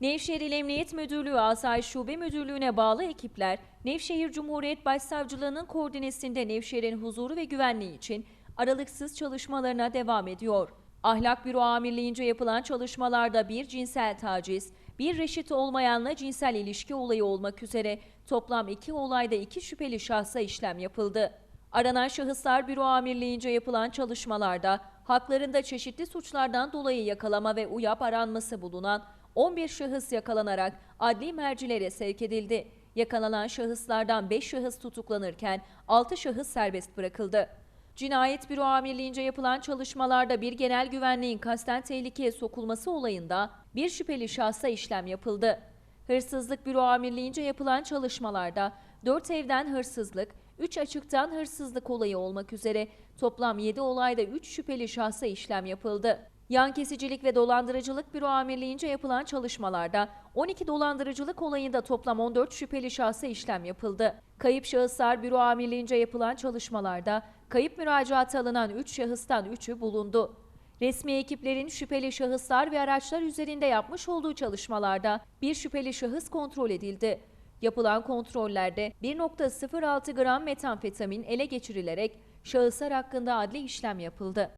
Nevşehir İl Emniyet Müdürlüğü Asayiş Şube Müdürlüğü'ne bağlı ekipler, Nevşehir Cumhuriyet Başsavcılığı'nın koordinesinde Nevşehir'in huzuru ve güvenliği için aralıksız çalışmalarına devam ediyor. Ahlak Büro Amirliğince yapılan çalışmalarda bir cinsel taciz, bir reşit olmayanla cinsel ilişki olayı olmak üzere toplam iki olayda iki şüpheli şahsa işlem yapıldı. Aranan şahıslar Büro Amirliğince yapılan çalışmalarda haklarında çeşitli suçlardan dolayı yakalama ve uyap aranması bulunan 11 şahıs yakalanarak adli mercilere sevk edildi. Yakalanan şahıslardan 5 şahıs tutuklanırken 6 şahıs serbest bırakıldı. Cinayet Büro Amirliğince yapılan çalışmalarda bir genel güvenliğin kasten tehlikeye sokulması olayında bir şüpheli şahsa işlem yapıldı. Hırsızlık Büro Amirliğince yapılan çalışmalarda 4 evden hırsızlık, 3 açıktan hırsızlık olayı olmak üzere toplam 7 olayda 3 şüpheli şahsa işlem yapıldı. Yan kesicilik ve dolandırıcılık büro amirliğince yapılan çalışmalarda 12 dolandırıcılık olayında toplam 14 şüpheli şahsa işlem yapıldı. Kayıp şahıslar büro amirliğince yapılan çalışmalarda kayıp müracaatı alınan 3 şahıstan 3'ü bulundu. Resmi ekiplerin şüpheli şahıslar ve araçlar üzerinde yapmış olduğu çalışmalarda bir şüpheli şahıs kontrol edildi. Yapılan kontrollerde 1.06 gram metamfetamin ele geçirilerek şahıslar hakkında adli işlem yapıldı.